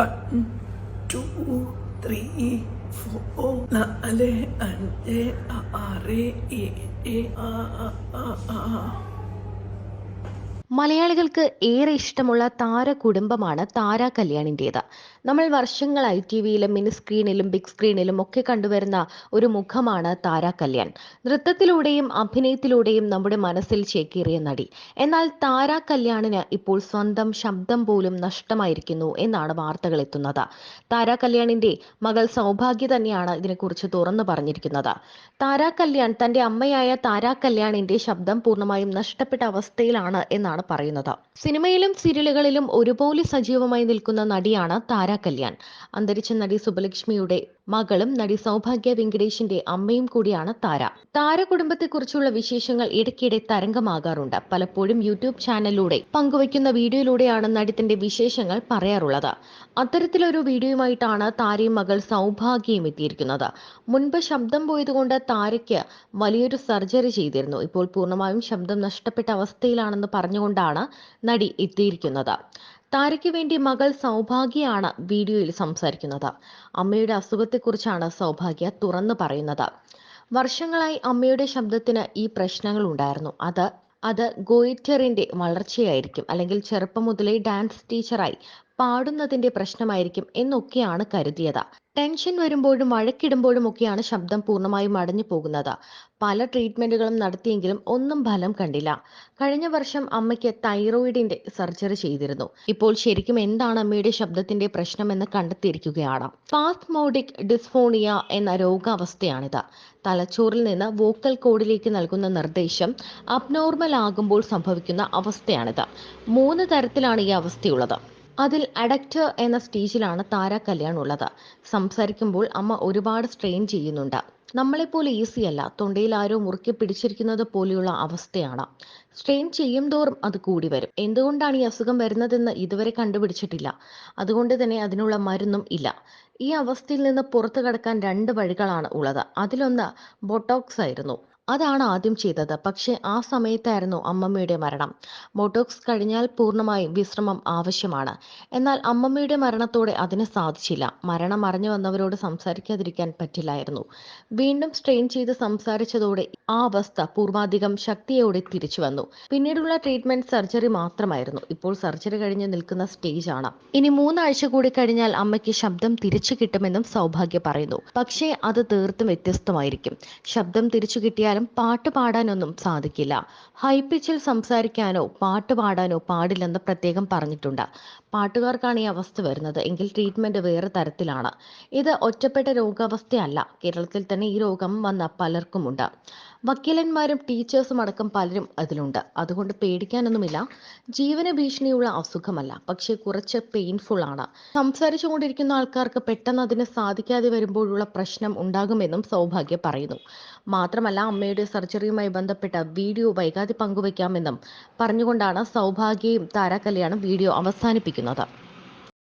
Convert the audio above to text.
One two three four നാല് അഞ്ച് ആറ് ഏഴ് ആ. മലയാളികൾക്ക് ഏറെ ഇഷ്ടമുള്ള താര കുടുംബമാണ് താര കല്യാണിന്റേത്. നമ്മൾ വർഷങ്ങളായി ടി വിയിലും മിനി സ്ക്രീനിലും ബിഗ് സ്ക്രീനിലും ഒക്കെ കണ്ടുവരുന്ന ഒരു മുഖമാണ് താര കല്യാൺ. നൃത്തത്തിലൂടെയും അഭിനയത്തിലൂടെയും നമ്മുടെ മനസ്സിൽ ചേക്കേറിയ നടി. എന്നാൽ താര കല്യാണിന് ഇപ്പോൾ സ്വന്തം ശബ്ദം പോലും നഷ്ടമായിരിക്കുന്നു എന്നാണ് വാർത്തകൾ എത്തുന്നത്. താര കല്യാണിന്റെ മകൾ സൗഭാഗ്യ തന്നെയാണ് ഇതിനെക്കുറിച്ച് തുറന്നു പറഞ്ഞിരിക്കുന്നത്. താര കല്യാൺ തന്റെ അമ്മയായ താര കല്യാണിന്റെ ശബ്ദം പൂർണമായും നഷ്ടപ്പെട്ട അവസ്ഥയിലാണ് എന്നാണ് പറയുന്നത്. സിനിമയിലും സീരിയലുകളിലും ഒരുപോലെ സജീവമായി നിൽക്കുന്ന നടിയാണ് താര കല്യാൺ. അന്തരിച്ച നടി സുബലക്ഷ്മിയുടെ മകളും നടി സൗഭാഗ്യ വെങ്കടേഷിന്റെ അമ്മയും കൂടിയാണ് താര. താര കുടുംബത്തെക്കുറിച്ചുള്ള വിശേഷങ്ങൾ ഇടയ്ക്കിടെ തരംഗമാകാറുണ്ട്. പലപ്പോഴും യൂട്യൂബ് ചാനലിലൂടെ പങ്കുവയ്ക്കുന്ന വീഡിയോയിലൂടെയാണ് നടി തന്റെ വിശേഷങ്ങൾ പറയാറുള്ളത്. അത്തരത്തിലൊരു വീഡിയോയുമായിട്ടാണ് താരയും മകൾ സൗഭാഗ്യയും എത്തിയിരിക്കുന്നത്. മുൻപ് ശബ്ദം പോയതുകൊണ്ട് താരയ്ക്ക് വലിയൊരു സർജറി ചെയ്തിരുന്നു. ഇപ്പോൾ പൂർണമായും ശബ്ദം നഷ്ടപ്പെട്ട അവസ്ഥയിലാണെന്ന് പറഞ്ഞുകൊണ്ടാണ് നടി എത്തിയിരിക്കുന്നത്. താരയ്ക്ക് വേണ്ടി മകൾ സൗഭാഗ്യയാണ് വീഡിയോയിൽ സംസാരിക്കുന്നത്. അമ്മയുടെ അസുഖത്തെക്കുറിച്ചാണ് സൗഭാഗ്യ തുറന്നു പറയുന്നത്. വർഷങ്ങളായി അമ്മയുടെ ശബ്ദത്തിന് ഈ പ്രശ്നങ്ങൾ ഉണ്ടായിരുന്നു അത് അത് ഗോയിറ്ററിന്റെ വളർച്ചയായിരിക്കും. അല്ലെങ്കിൽ ചെറുപ്പം മുതലേ ഡാൻസ് ടീച്ചറായി പാടുന്നതിന്റെ പ്രശ്നമായിരിക്കും എന്നൊക്കെയാണ് കരുതിയത്. ടെൻഷൻ വരുമ്പോഴും വഴക്കിടുമ്പോഴും ഒക്കെയാണ് ശബ്ദം പൂർണമായും അടഞ്ഞു പോകുന്നത്. പല ട്രീറ്റ്മെന്റുകളും നടത്തിയെങ്കിലും ഒന്നും ഫലം കണ്ടില്ല. കഴിഞ്ഞ വർഷം അമ്മയ്ക്ക് തൈറോയിഡിന്റെ സർജറി ചെയ്തിരുന്നു. ഇപ്പോൾ ശരിക്കും എന്താണ് അമ്മയുടെ ശബ്ദത്തിന്റെ പ്രശ്നമെന്ന് കണ്ടെത്തിയിരിക്കുകയാണ്. പാസ്മോഡിക് ഡിസ്ഫോണിയ എന്ന രോഗാവസ്ഥയാണിത്. തലച്ചോറിൽ നിന്ന് വോക്കൽ കോഡിലേക്ക് നൽകുന്ന നിർദ്ദേശം അബ്നോർമൽ ആകുമ്പോൾ സംഭവിക്കുന്ന അവസ്ഥയാണിത്. മൂന്ന് തരത്തിലാണ് ഈ അവസ്ഥയുള്ളത്. അതിൽ അഡക്റ്റ് എന്ന സ്റ്റേജിലാണ് താര കല്യാൺ ഉള്ളത്. സംസാരിക്കുമ്പോൾ അമ്മ ഒരുപാട് സ്ട്രെയിൻ ചെയ്യുന്നുണ്ട്. നമ്മളെപ്പോലെ ഈസി അല്ല. തൊണ്ടയിൽ ആരോ മുറുക്കി പിടിച്ചിരിക്കുന്നത് പോലെയുള്ള അവസ്ഥയാണ്. സ്ട്രെയിൻ ചെയ്യും തോറും അത് കൂടി വരും. എന്തുകൊണ്ടാണ് ഈ അസുഖം വരുന്നതെന്ന് ഇതുവരെ കണ്ടുപിടിച്ചിട്ടില്ല. അതുകൊണ്ട് തന്നെ അതിനുള്ള മരുന്നും ഇല്ല. ഈ അവസ്ഥയിൽ നിന്ന് പുറത്തു കടക്കാൻ രണ്ട് വഴികളാണ് ഉള്ളത്. അതിലൊന്ന് ബൊട്ടോക്സ് ആയിരുന്നു. അതാണ് ആദ്യം ചെയ്തത്. പക്ഷേ ആ സമയത്തായിരുന്നു അമ്മമ്മയുടെ മരണം. ബോട്ടോക്സ് കഴിഞ്ഞാൽ പൂർണമായും വിശ്രമം ആവശ്യമാണ്. എന്നാൽ അമ്മമ്മയുടെ മരണത്തോടെ അതിന് സാധിച്ചില്ല. മരണം അറിഞ്ഞു വന്നവരോട് സംസാരിക്കാതിരിക്കാൻ പറ്റില്ലായിരുന്നു. വീണ്ടും സ്ട്രെയിൻ ചെയ്ത് സംസാരിച്ചതോടെ ആ അവസ്ഥ പൂർവാധികം ശക്തിയോടെ തിരിച്ചു വന്നു. പിന്നീടുള്ള ട്രീറ്റ്മെന്റ് സർജറി മാത്രമായിരുന്നു. ഇപ്പോൾ സർജറി കഴിഞ്ഞ് നിൽക്കുന്ന സ്റ്റേജ് ആണ് ഇനി മൂന്നാഴ്ച കൂടി കഴിഞ്ഞാൽ അമ്മയ്ക്ക് ശബ്ദം തിരിച്ചു കിട്ടുമെന്നും സൗഭാഗ്യ പറയുന്നു. പക്ഷേ അത് തീർത്തും വ്യത്യസ്തമായിരിക്കും. ശബ്ദം തിരിച്ചു കിട്ടിയാലും പാട്ട് പാടാനൊന്നും സാധിക്കില്ല. ഹൈ പിച്ചിൽ സംസാരിക്കാനോ പാട്ട് പാടാനോ പാടില്ലെന്ന് പ്രത്യേകം പറഞ്ഞിട്ടുണ്ട്. പാട്ടുകാർക്കാണ് ഈ അവസ്ഥ വരുന്നത്. എങ്കിൽ ട്രീറ്റ്മെന്റ് വേറെ തരത്തിലാണ്. ഇത് ഒറ്റപ്പെട്ട രോഗാവസ്ഥയല്ല. കേരളത്തിൽ തന്നെ ഈ രോഗം വന്ന പലർക്കുമുണ്ട്. വക്കീലന്മാരും ടീച്ചേഴ്സും അടക്കം പലരും അതിലുണ്ട്. അതുകൊണ്ട് പേടിക്കാനൊന്നുമില്ല. ജീവന ഭീഷണിയുള്ള അസുഖമല്ല. പക്ഷേ കുറച്ച് പെയിൻഫുൾ ആണ്. സംസാരിച്ചു കൊണ്ടിരിക്കുന്ന ആൾക്കാർക്ക് പെട്ടെന്ന് അതിന് സാധിക്കാതെ വരുമ്പോഴുള്ള പ്രശ്നം ഉണ്ടാകുമെന്നും സൗഭാഗ്യ പറയുന്നു. മാത്രമല്ല അമ്മയുടെ സർജറിയുമായി ബന്ധപ്പെട്ട വീഡിയോ വൈകാതെ പങ്കുവയ്ക്കാമെന്നും പറഞ്ഞുകൊണ്ടാണ് സൗഭാഗ്യയും താരാകല്യാണം വീഡിയോ അവസാനിപ്പിക്കുന്നത്.